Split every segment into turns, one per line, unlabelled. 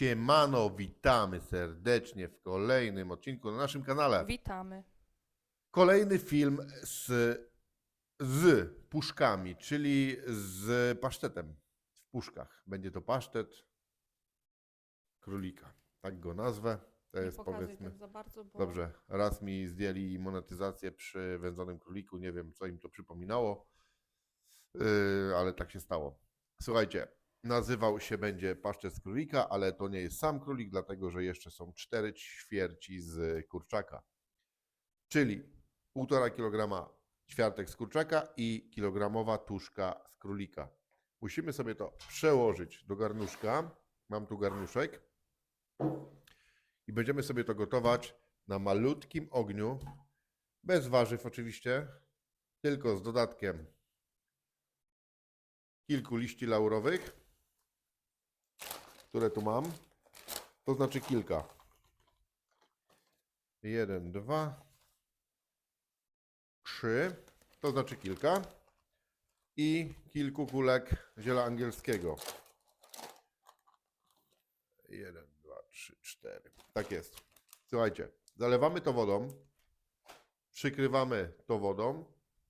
Siemano, witamy serdecznie w kolejnym odcinku na naszym kanale.
Witamy.
Kolejny film z, z puszkami, czyli z pasztetem w puszkach. Będzie to pasztet królika. Tak go nazwę. To
Nie
jest
pokazuj
powiedzmy.
tak za bardzo, bo
Dobrze, raz mi zdjęli monetyzację przy wędzonym króliku. Nie wiem, co im to przypominało, yy, ale tak się stało. Słuchajcie, nazywał się będzie pasztet z królika, ale to nie jest sam królik, dlatego że jeszcze są cztery ćwierci z kurczaka. Czyli 1,5 kg ćwiartek z kurczaka i kilogramowa tuszka z królika. Musimy sobie to przełożyć do garnuszka. Mam tu garnuszek i będziemy sobie to gotować na malutkim ogniu, bez warzyw oczywiście, tylko z dodatkiem kilku liści laurowych, które tu mam, to znaczy kilka. Jeden, dwa, trzy, to znaczy kilka i kilku kulek ziela angielskiego. Jeden, dwa, trzy, cztery. Tak jest. Słuchajcie, zalewamy to wodą, przykrywamy to wodą,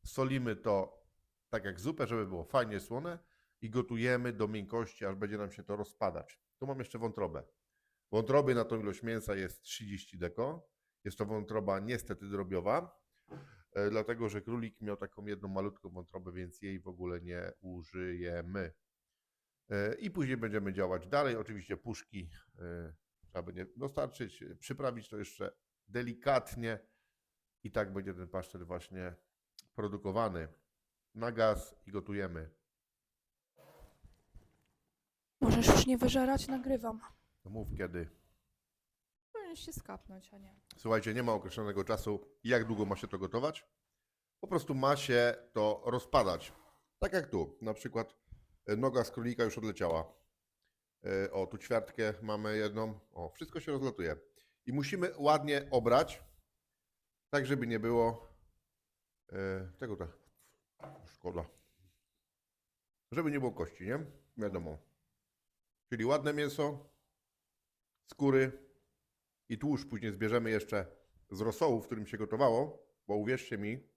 solimy to tak jak zupę, żeby było fajnie słone i gotujemy do miękkości, aż będzie nam się to rozpadać. Tu mam jeszcze wątrobę. Wątroby na tą ilość mięsa jest 30 deko. Jest to wątroba niestety drobiowa, e, dlatego że królik miał taką jedną malutką wątrobę, więc jej w ogóle nie użyjemy. E, I później będziemy działać dalej. Oczywiście puszki e, trzeba będzie dostarczyć, przyprawić to jeszcze delikatnie i tak będzie ten pasztet właśnie produkowany na gaz i gotujemy.
Możesz już nie wyżerać, nagrywam.
No mów kiedy.
Powinieneś się skapnąć, a nie.
Słuchajcie, nie ma określonego czasu, jak długo ma się to gotować. Po prostu ma się to rozpadać. Tak jak tu, na przykład e, noga z królika już odleciała. E, O, tu ćwiartkę mamy jedną. O, wszystko się rozlatuje. I musimy ładnie obrać, tak żeby nie było e, tego tak. Szkoda. Żeby nie było kości, nie? Wiadomo. Czyli ładne mięso, skóry, i tłuszcz później zbierzemy jeszcze z rosołu, w którym się gotowało, bo uwierzcie mi,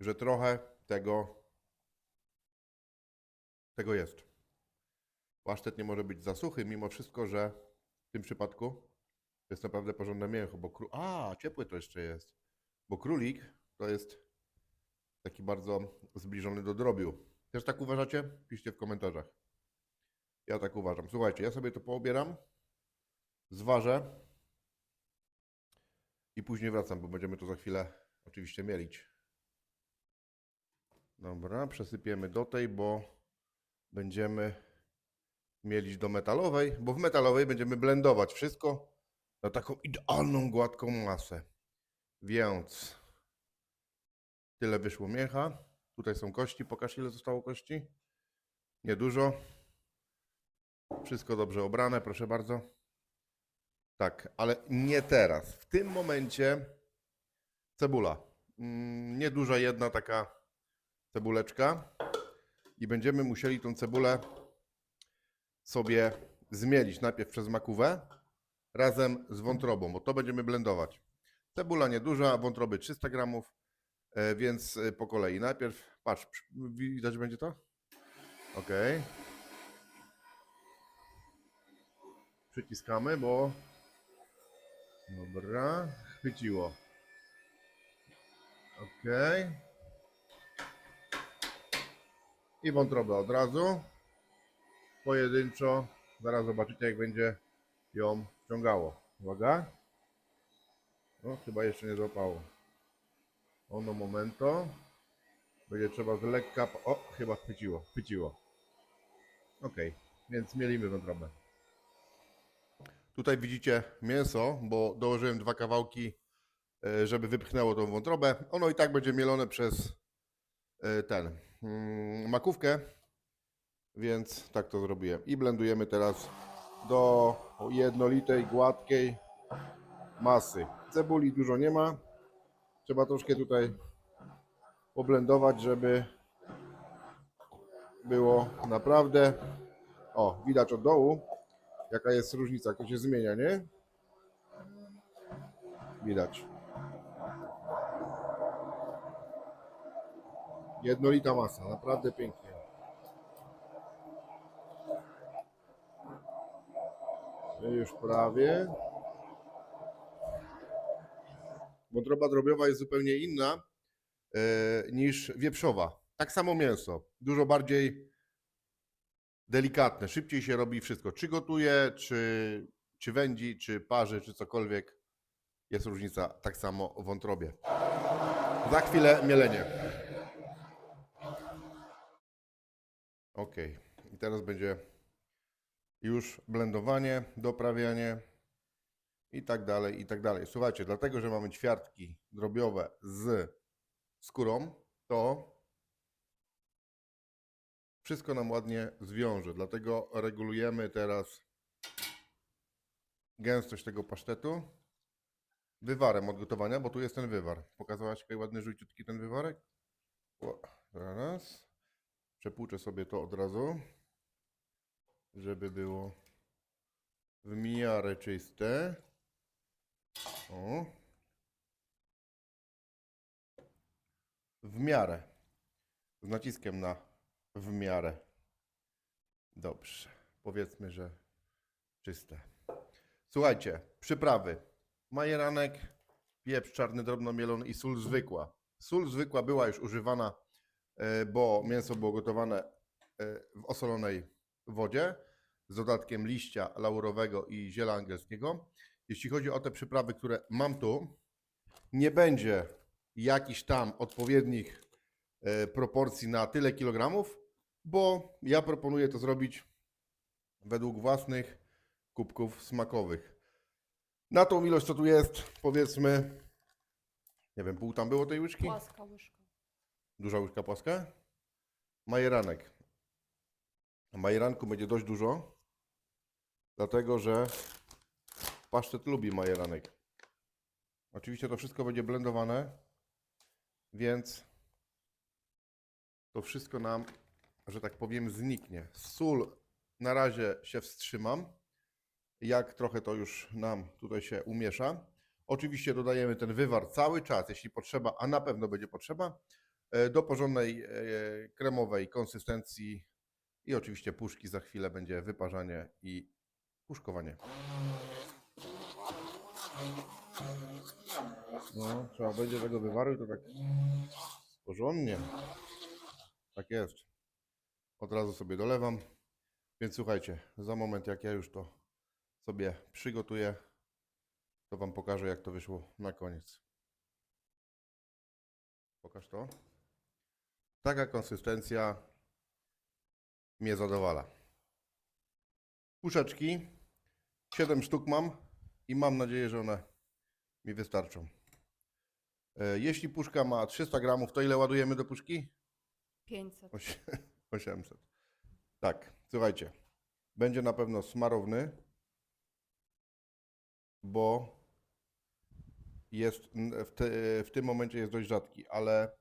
że trochę tego, tego jest. Pasztet nie może być za suchy, mimo wszystko, że w tym przypadku jest naprawdę porządne mięcho, bo kró... A, ciepłe to jeszcze jest. Bo królik to jest taki bardzo zbliżony do drobiu. Też tak uważacie? Piszcie w komentarzach. Ja tak uważam. Słuchajcie, ja sobie to poobieram, zważę i później wracam, bo będziemy to za chwilę oczywiście mielić. Dobra, przesypiemy do tej, bo będziemy mielić do metalowej, bo w metalowej będziemy blendować wszystko na taką idealną, gładką masę. Więc tyle wyszło mięcha. Tutaj są kości. Pokaż ile zostało kości. Niedużo. Wszystko dobrze obrane, proszę bardzo. Tak, ale nie teraz. W tym momencie cebula. Mm, Nieduża jedna taka cebuleczka. I będziemy musieli tą cebulę sobie zmielić najpierw przez makówę razem z wątrobą, bo to będziemy blendować. Cebula nieduża, wątroby 300 gramów, e, więc e, po kolei. Najpierw, patrz, widać będzie to? Ok. Przyciskamy, bo Dobra, chwyciło. Ok. I wątrobę od razu. Pojedynczo. Zaraz zobaczycie, jak będzie ją wciągało. Uwaga. No, chyba jeszcze nie złapało. Ono momento. Będzie trzeba z lekka. O, chyba chwyciło. Chwyciło. Ok, więc mielimy wątrobę. Tutaj widzicie mięso, bo dołożyłem dwa kawałki, e, żeby wypchnęło tą wątrobę. Ono i tak będzie mielone przez e, ten mm, makówkę, więc tak to zrobiłem. I blendujemy teraz do jednolitej, gładkiej masy. Cebuli dużo nie ma. Trzeba troszkę tutaj poblendować, żeby było naprawdę. O, widać od dołu, jaka jest różnica, jak to się zmienia, nie? Widać. Jednolita masa, naprawdę pięknie. Już prawie. Wątroba drobiowa jest zupełnie inna e, niż wieprzowa. Tak samo mięso. Dużo bardziej delikatne. Szybciej się robi wszystko. Czy gotuje, czy, czy wędzi, czy parzy, czy cokolwiek. Jest różnica. Tak samo w wątrobie. Za chwilę mielenie. Ok. I teraz będzie już blendowanie, doprawianie i tak dalej, i tak dalej. Słuchajcie, dlatego, że mamy ćwiartki drobiowe z skórą, to wszystko nam ładnie zwiąże. Dlatego regulujemy teraz gęstość tego pasztetu wywarem od gotowania, bo tu jest ten wywar. Pokazałaś jaki ładny, żółciutki ten wywarek? O, zaraz. Przepłuczę sobie to od razu, żeby było w miarę czyste. O. W miarę. Z naciskiem na w miarę. Dobrze. Powiedzmy, że czyste. Słuchajcie, przyprawy. Majeranek, pieprz czarny drobnomielony i sól zwykła. Sól zwykła była już używana, e, bo mięso było gotowane e, w osolonej wodzie z dodatkiem liścia laurowego i ziela angielskiego. Jeśli chodzi o te przyprawy, które mam tu, nie będzie jakichś tam odpowiednich proporcji na tyle kilogramów, bo ja proponuję to zrobić według własnych kubków smakowych. Na tą ilość, co tu jest, powiedzmy, nie wiem, pół tam było tej łyżki?
Płaska łyżka.
Duża łyżka płaska? Majeranek. Majeranku będzie dość dużo, dlatego że pasztet lubi majeranek. Oczywiście to wszystko będzie blendowane, więc to wszystko nam, że tak powiem, zniknie. Sól na razie się wstrzymam. Jak trochę to już nam tutaj się umiesza. Oczywiście dodajemy ten wywar cały czas, jeśli potrzeba, a na pewno będzie potrzeba, e, do porządnej e, kremowej konsystencji i oczywiście puszki. Za chwilę będzie wyparzanie i puszkowanie. No, trzeba będzie tego wywaru i to tak porządnie. Tak jest. Od razu sobie dolewam. Więc słuchajcie, za moment jak ja już to sobie przygotuję, to Wam pokażę jak to wyszło na koniec. Pokaż to. Taka konsystencja mnie zadowala. Puszeczki. 7 sztuk mam i mam nadzieję, że one mi wystarczą. E, Jeśli puszka ma 300 gramów, to ile ładujemy do puszki?
500.
Osie- 800. Tak, słuchajcie. Będzie na pewno smarowny, bo jest w, te, w tym momencie jest dość rzadki, ale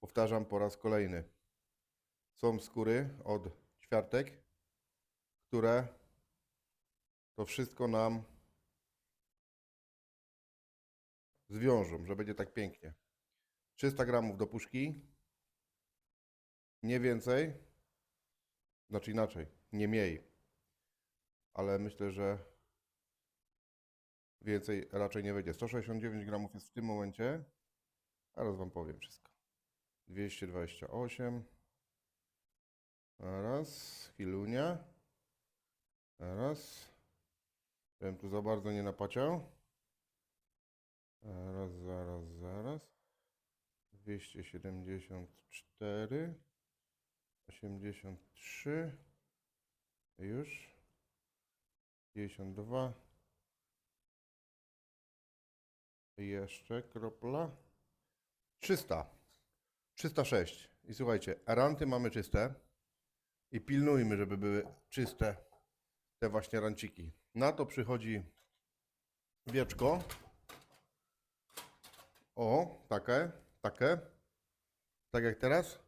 powtarzam po raz kolejny. Są skóry od ćwiartek, które to wszystko nam zwiążą, że będzie tak pięknie. 300 gramów do puszki, nie więcej, znaczy inaczej, nie mniej, ale myślę, że więcej raczej nie wyjdzie. 169 gramów jest w tym momencie, zaraz Wam powiem wszystko. 228, raz, chwilunia, raz, żebym tu za bardzo nie napaciał. Zaraz, zaraz, zaraz. 274, 83, już, 52, jeszcze kropla, 300, 306. I słuchajcie, ranty mamy czyste i pilnujmy, żeby były czyste te właśnie ranciki. Na to przychodzi wieczko. O, takie, takie. Tak jak teraz.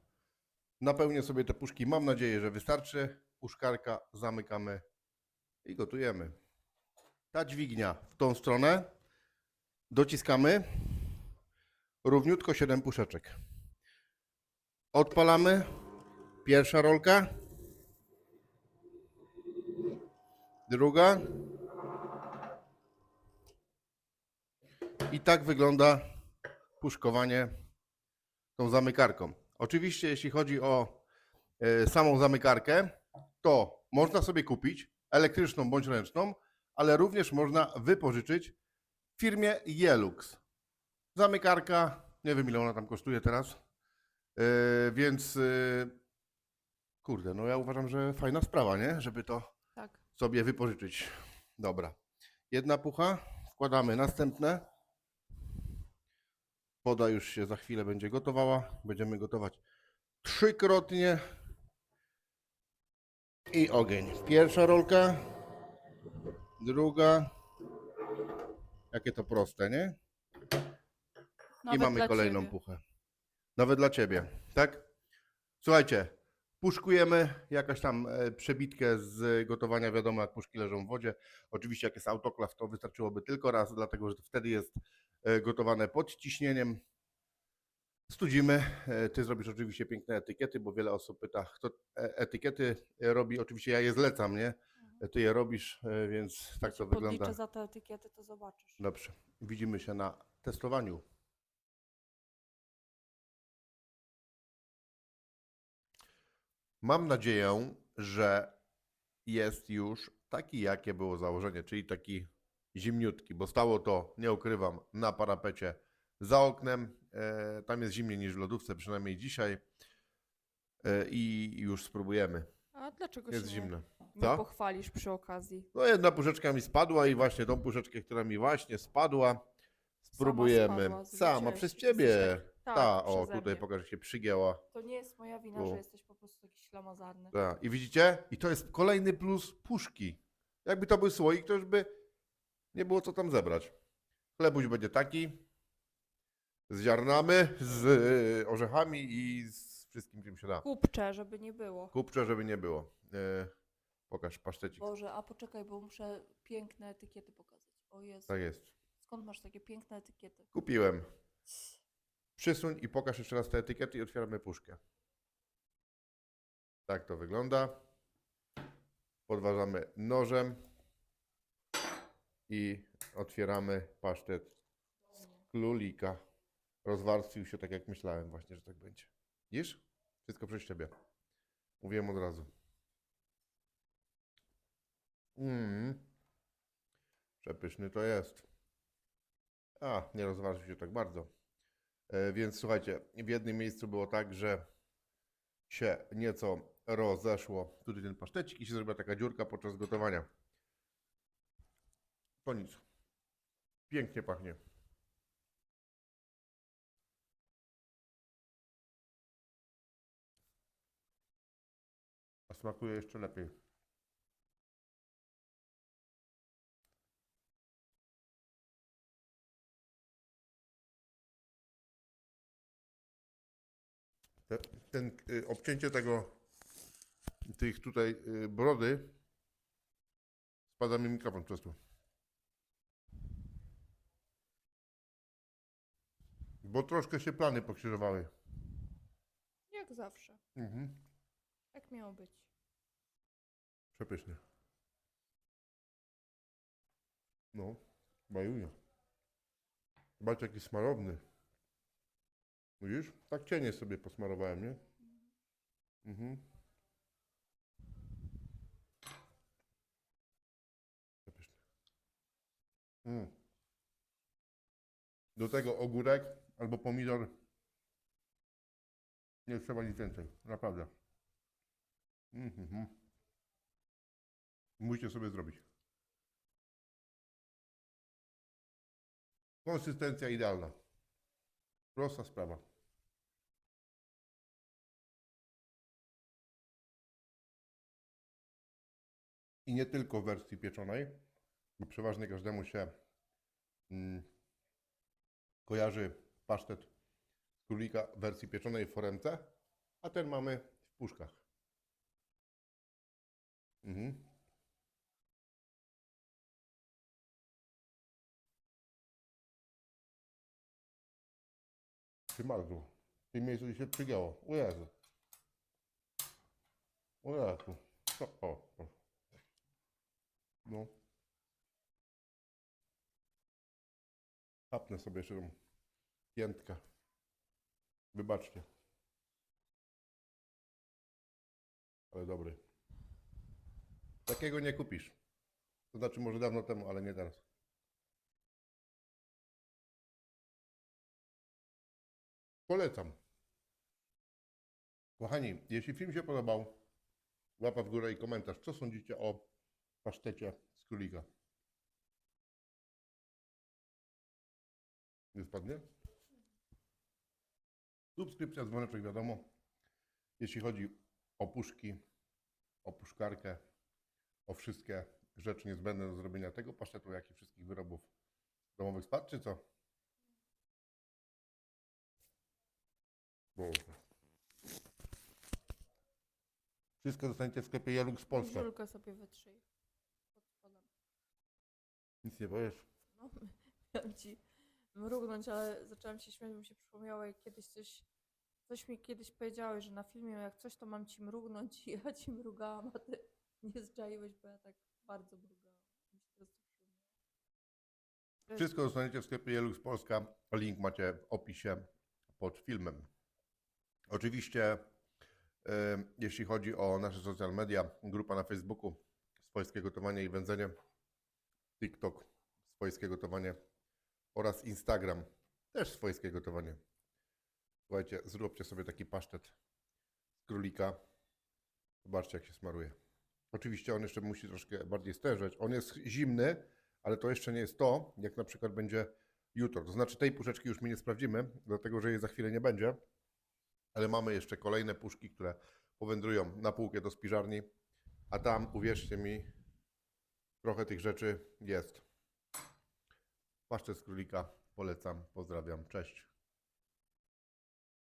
Napełnię sobie te puszki. Mam nadzieję, że wystarczy. Puszkarka zamykamy i gotujemy. Ta dźwignia w tą stronę. Dociskamy. Równiutko 7 puszeczek. Odpalamy. Pierwsza rolka. Druga. I tak wygląda puszkowanie tą zamykarką. Oczywiście, jeśli chodzi o e, samą zamykarkę, to można sobie kupić elektryczną bądź ręczną, ale również można wypożyczyć w firmie Jelux. Zamykarka, nie wiem ile ona tam kosztuje teraz, e, więc e, kurde, no ja uważam, że fajna sprawa, nie? Żeby to
Tak.
sobie wypożyczyć. Dobra. Jedna pucha, wkładamy następne. Woda już się za chwilę będzie gotowała. Będziemy gotować trzykrotnie. I ogień. Pierwsza rolka, druga. Jakie to proste, nie? I
Nawet
mamy
dla
kolejną
ciebie.
puchę. Nawet dla ciebie, tak? Słuchajcie, puszkujemy jakaś tam e, przebitkę z gotowania, wiadomo jak puszki leżą w wodzie. Oczywiście jak jest autoklaw, to wystarczyłoby tylko raz, dlatego że wtedy jest gotowane pod ciśnieniem. Studzimy. E, Ty zrobisz oczywiście piękne etykiety, bo wiele osób pyta, kto e, etykiety robi. Oczywiście ja je zlecam, nie? E, Ty je robisz, e, więc tak to wygląda.
Podliczę za te etykiety, to zobaczysz.
Dobrze. Widzimy się na testowaniu. Mam nadzieję, że jest już taki, jakie było założenie, czyli taki zimniutki, bo stało to, nie ukrywam, na parapecie za oknem. E, tam jest zimniej niż w lodówce, przynajmniej dzisiaj. E, I już spróbujemy.
A dlaczego
Jest
się
zimne.
nie,
Co?
nie pochwalisz przy okazji?
No jedna puszeczka mi spadła i właśnie tą puszeczkę, która mi właśnie spadła, spróbujemy.
spadła,
Sama,
zwróciłeś
przez
się,
ciebie.
jesteś tak-
Ta,
tak,
o
przeze
tutaj
mnie.
pokaż, jak się przygięła.
To nie jest moja wina,
Tu.
że jesteś po prostu jakiś ślamazarny.
Ta. I widzicie? I to jest kolejny plus puszki. Jakby to był słoik, to już by nie było co tam zebrać. Chlebuś będzie taki, z ziarnami, z orzechami i z wszystkim, czym się da.
Kupcze, żeby nie było.
Kupcze, żeby nie było. E, pokaż pasztecik.
Boże, a poczekaj, bo muszę piękne etykiety pokazać. O Jezu,
Tak jest.
skąd masz takie piękne etykiety?
Kupiłem. Przysuń i pokaż jeszcze raz te etykiety i otwieramy puszkę. Tak to wygląda. Podważamy nożem i otwieramy pasztet z królika. Rozwarstwił się tak jak myślałem właśnie, że tak będzie. Widzisz? Wszystko przez ciebie. Mówiłem od razu. Mm. Przepyszny to jest. A, nie rozważył się tak bardzo. E, Więc słuchajcie, w jednym miejscu było tak, że się nieco rozeszło tutaj ten pasztecik i się zrobiła taka dziurka podczas gotowania. To nic. Pięknie pachnie. A smakuje jeszcze lepiej. Te, ten y, obcięcie tego, tych tutaj y, brody, spada mi mikrofon przez to. Bo troszkę się plany pokrzyżowały.
Jak zawsze.
Mhm.
Jak miało być.
Przepysznie. No, bajuje. Zobaczcie, jaki smarowny. Widzisz? Tak cienie sobie posmarowałem, nie? Mhm. Przepyszny. Mm. Do tego ogórek albo pomidor. Nie trzeba nic więcej. Naprawdę. Mhm. Musicie sobie zrobić. Konsystencja idealna. Prosta sprawa. I nie tylko w wersji pieczonej, bo przeważnie każdemu się mm, kojarzy pasztet z królika w wersji pieczonej w foremce, a ten mamy w puszkach. Mhm. Przymarzł. W tym miejscu się przygiało. O Jezu. O Jezu. O, o, o. No. Tapnę sobie jeszcze tą piętkę. Wybaczcie. Ale dobry. Takiego nie kupisz. To znaczy może dawno temu, ale nie teraz. Polecam. Kochani, jeśli film się podobał, łapa w górę i komentarz. Co sądzicie o pasztecie z królika? Nie spadnie? Subskrypcja, dzwoneczek, wiadomo. Jeśli chodzi o puszki, o puszkarkę, o wszystkie rzeczy niezbędne do zrobienia tego pasztetu, jak i wszystkich wyrobów domowych spadł, czy co? Boże. Wszystko dostaniecie w sklepie Jelux Polska.
Żulkę sobie wytrzyj. Pod spodem.
Nic nie powiesz?
No, miałam ci mrugnąć, ale zaczęłam się śmiać, bo mi się przypomniało, jak kiedyś coś, coś mi kiedyś powiedziałeś, że na filmie jak coś, to mam ci mrugnąć i ja ci mrugałam, a ty nie zczaiłeś, bo ja tak bardzo mrugałam. Się to
Wszystko dostaniecie w sklepie Jelux Polska. Link macie w opisie pod filmem. Oczywiście, e, jeśli chodzi o nasze social media, grupa na Facebooku Swojskie Gotowanie i Wędzenie, TikTok Swojskie Gotowanie oraz Instagram też Swojskie Gotowanie. Słuchajcie, zróbcie sobie taki pasztet z królika. Zobaczcie, jak się smaruje. Oczywiście on jeszcze musi troszkę bardziej stężeć. On jest zimny, ale to jeszcze nie jest to, jak na przykład będzie jutro. To znaczy tej puszeczki już my nie sprawdzimy, dlatego że jej za chwilę nie będzie, ale mamy jeszcze kolejne puszki, które powędrują na półkę do spiżarni, a tam, uwierzcie mi, trochę tych rzeczy jest. Paszczet z królika polecam, pozdrawiam, cześć.